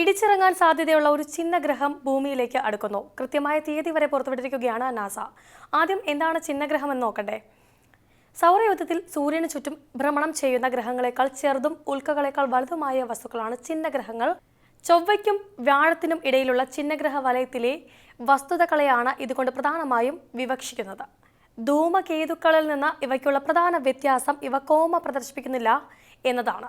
ഇടിച്ചിറങ്ങാൻ സാധ്യതയുള്ള ഒരു ചിഹ്നഗ്രഹം ഭൂമിയിലേക്ക് അടുക്കുന്നു. കൃത്യമായ തീയതി വരെ പുറത്തുവിട്ടിരിക്കുകയാണ് നാസ. ആദ്യം എന്താണ് ചിഹ്നഗ്രഹം എന്ന് നോക്കണ്ടേ? സൗരയുദ്ധത്തിൽ സൂര്യന് ചുറ്റും ഭ്രമണം ചെയ്യുന്ന ഗ്രഹങ്ങളെക്കാൾ ചെറുതും ഉൽക്കകളെക്കാൾ വലുതുമായ വസ്തുക്കളാണ് ചിഹ്നഗ്രഹങ്ങൾ ചൊവ്വയ്ക്കും വ്യാഴത്തിനും ഇടയിലുള്ള ചിഹ്നഗ്രഹ വലയത്തിലെ വസ്തുതകളെയാണ് ഇതുകൊണ്ട് പ്രധാനമായും വിവക്ഷിക്കുന്നത്. ധൂമകേതുക്കളിൽ നിന്ന് ഇവയ്ക്കുള്ള പ്രധാന വ്യത്യാസം ഇവ കോമ പ്രദർശിപ്പിക്കുന്നില്ല എന്നതാണ്.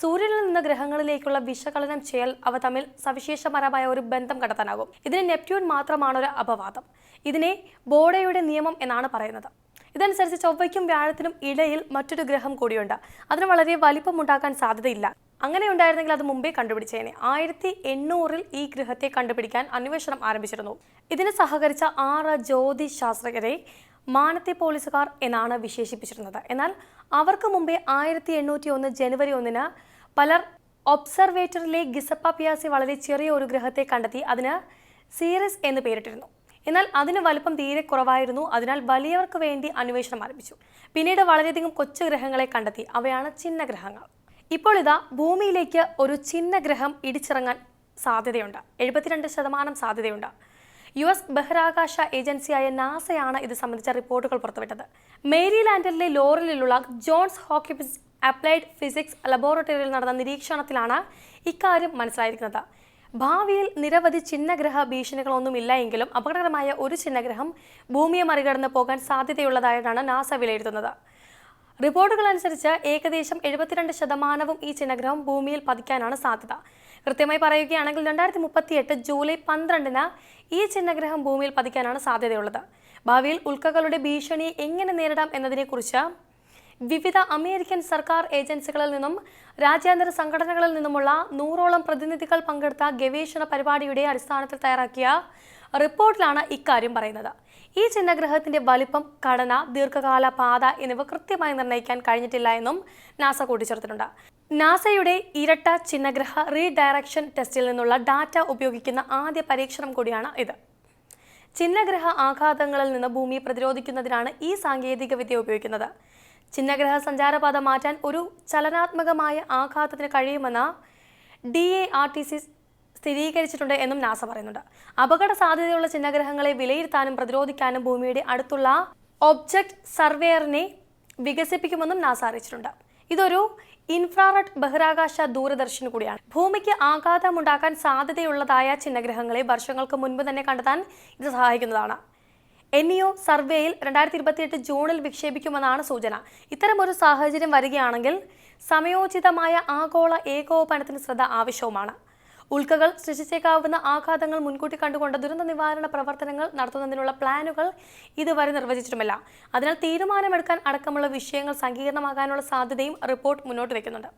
സൂര്യനിൽ നിന്ന് ഗ്രഹങ്ങളിലേക്കുള്ള വിശകലനം ചെയ്യൽ അവ തമ്മിൽ സവിശേഷപരമായ ഒരു ബന്ധം കണ്ടെത്താനാകും. ഇതിന് നെപ്റ്റ്യൂൺ മാത്രമാണ് ഒരു അപവാദം. ഇതിനെ ബോഡയുടെ നിയമം എന്നാണ് പറയുന്നത്. ഇതനുസരിച്ച് ചൊവ്വയ്ക്കും വ്യാഴത്തിനും ഇടയിൽ മറ്റൊരു ഗ്രഹം കൂടിയുണ്ട്. അതിന് വളരെ വലിപ്പമുണ്ടാക്കാൻ സാധ്യതയില്ല. അങ്ങനെ ഉണ്ടായിരുന്നെങ്കിൽ അത് മുമ്പേ കണ്ടുപിടിച്ചേനെ. ആയിരത്തി എണ്ണൂറിൽ ഈ ഗ്രഹത്തെ കണ്ടുപിടിക്കാൻ അന്വേഷണം ആരംഭിച്ചിരുന്നു. ഇതിന് സഹകരിച്ച ആറ് ജ്യോതിശാസ്ത്രജ്ഞരെ മാനത്തെ പോലീസുകാർ എന്നാണ് വിശേഷിപ്പിച്ചിരുന്നത്. എന്നാൽ അവർക്ക് മുമ്പേ ആയിരത്തി എണ്ണൂറ്റി ഒന്ന് ജനുവരി ഒന്നിന് പലർ ഒബ്സർവേറ്ററിലെ ഗിസപ്പ പിയാസി വളരെ ചെറിയ ഒരു ഗ്രഹത്തെ കണ്ടെത്തി അതിന് സീറസ് എന്ന് പേരിട്ടിരുന്നു. എന്നാൽ അതിന് വലുപ്പം തീരെ കുറവായിരുന്നു. അതിനാൽ വലിയവർക്ക് വേണ്ടി അന്വേഷണം ആരംഭിച്ചു. പിന്നീട് വളരെയധികം കൊച്ചു ഗ്രഹങ്ങളെ കണ്ടെത്തി. അവയാണ് ചിഹ്നഗ്രഹങ്ങൾ ഇപ്പോൾ ഇതാ ഭൂമിയിലേക്ക് ഒരു ചിഹ്നഗ്രഹം ഇടിച്ചിറങ്ങാൻ സാധ്യതയുണ്ട്. എഴുപത്തിരണ്ട് ശതമാനം സാധ്യതയുണ്ട്. യു എസ് ബഹിരാകാശ ഏജൻസിയായ നാസയാണ് ഇത് സംബന്ധിച്ച റിപ്പോർട്ടുകൾ പുറത്തുവിട്ടത്. മേരിലാൻഡിലെ ലോറിലുള്ള ജോൺസ് ഹോക്കിൻസ് അപ്ലൈഡ് ഫിസിക്സ് ലബോറട്ടറിയിൽ നടന്ന നിരീക്ഷണത്തിലാണ് ഇക്കാര്യം മനസ്സിലായിരിക്കുന്നത്. ഭാവിയിൽ നിരവധി ചിഹ്നഗ്രഹ ഭീഷണികളൊന്നുമില്ല എങ്കിലും അപകടകരമായ ഒരു ചിഹ്നഗ്രഹം ഭൂമിയെ മറികടന്ന് പോകാൻ സാധ്യതയുള്ളതായിട്ടാണ് നാസ വിലയിരുത്തുന്നത്. റിപ്പോർട്ടുകൾ അനുസരിച്ച് ഏകദേശം എഴുപത്തിരണ്ട് ശതമാനവും ഈ ചിഹ്നഗ്രഹം ഭൂമിയിൽ പതിക്കാനാണ് സാധ്യത. കൃത്യമായി പറയുകയാണെങ്കിൽ രണ്ടായിരത്തി മുപ്പത്തിയെട്ട് ജൂലൈ പന്ത്രണ്ടിന് ഈ ചിഹ്നഗ്രഹം ഭൂമിയിൽ പതിക്കാനാണ് സാധ്യതയുള്ളത്. ഭാവിയിൽ ഉൽക്കകളുടെ ഭീഷണി എങ്ങനെ നേരിടാം എന്നതിനെക്കുറിച്ച് വിവിധ അമേരിക്കൻ സർക്കാർ ഏജൻസികളിൽ നിന്നും രാജ്യാന്തര സംഘടനകളിൽ നിന്നുമുള്ള നൂറോളം പ്രതിനിധികൾ പങ്കെടുത്ത ഗവേഷണ പരിപാടിയുടെ അടിസ്ഥാനത്തിൽ തയ്യാറാക്കിയ റിപ്പോർട്ടിലാണ് ഇക്കാര്യം പറയുന്നത്. ഈ ചിഹ്നഗ്രഹത്തിന്റെ വലിപ്പം ഘടന ദീർഘകാല പാത എന്നിവ കൃത്യമായി നിർണയിക്കാൻ കഴിഞ്ഞിട്ടില്ല എന്നും നാസ കൂട്ടിച്ചേർത്തിട്ടുണ്ട്. നാസയുടെ ഇരട്ട ചിഹ്നഗ്രഹ റീഡയറക്ഷൻ ടെസ്റ്റിൽ നിന്നുള്ള ഡാറ്റ ഉപയോഗിക്കുന്ന ആദ്യ പരീക്ഷണം കൂടിയാണ് ഇത്. ചിഹ്നഗ്രഹ ആഘാതങ്ങളിൽ നിന്ന് ഭൂമി പ്രതിരോധിക്കുന്നതിനാണ് ഈ സാങ്കേതിക വിദ്യ ഉപയോഗിക്കുന്നത്. ചിഹ്നഗ്രഹ സഞ്ചാരപാത മാറ്റാൻ ഒരു ചലനാത്മകമായ ആഘാതത്തിന് കഴിയുമെന്ന D A R T C സ്ഥിരീകരിച്ചിട്ടുണ്ട് എന്നും നാസ പറയുന്നുണ്ട്. അപകട സാധ്യതയുള്ള ചിഹ്നഗ്രഹങ്ങളെ വിലയിരുത്താനും പ്രതിരോധിക്കാനും ഭൂമിയുടെ അടുത്തുള്ള ഒബ്ജക്റ്റ് സർവേയറിനെ വികസിപ്പിക്കുമെന്നും നാസ അറിയിച്ചിട്ടുണ്ട്. ഇതൊരു ഇൻഫ്രാറെഡ് ബഹിരാകാശ ദൂരദർശൻ കൂടിയാണ്. ഭൂമിക്ക് ആഘാതമുണ്ടാക്കാൻ സാധ്യതയുള്ളതായ ചിഹ്നഗ്രഹങ്ങളെ വർഷങ്ങൾക്ക് മുൻപ് തന്നെ കണ്ടെത്താൻ ഇത് സഹായിക്കുന്നതാണ്. എൻ ഇ ഒ സർവേയിൽ രണ്ടായിരത്തി ഇരുപത്തിയെട്ട് ജൂണിൽ വിക്ഷേപിക്കുമെന്നാണ് സൂചന. ഇത്തരമൊരു സാഹചര്യം വരികയാണെങ്കിൽ സമയോചിതമായ ആഗോള ഏകോപനത്തിന് ശ്രദ്ധ ആവശ്യവുമാണ്. ഉൽക്കകൾ സൃഷ്ടിച്ചേക്കാവുന്ന ആഘാതങ്ങൾ മുൻകൂട്ടി കണ്ടുകൊണ്ട് ദുരന്ത നിവാരണ പ്രവർത്തനങ്ങൾ നടത്തുന്നതിനുള്ള പ്ലാനുകൾ ഇതുവരെ നിർവചിച്ചിട്ടുമില്ല. അതിനാൽ തീരുമാനമെടുക്കാൻ അടക്കമുള്ള വിഷയങ്ങൾ സങ്കീർണമാകാനുള്ള സാധ്യതയും റിപ്പോർട്ട് മുന്നോട്ട് വയ്ക്കുന്നുണ്ട്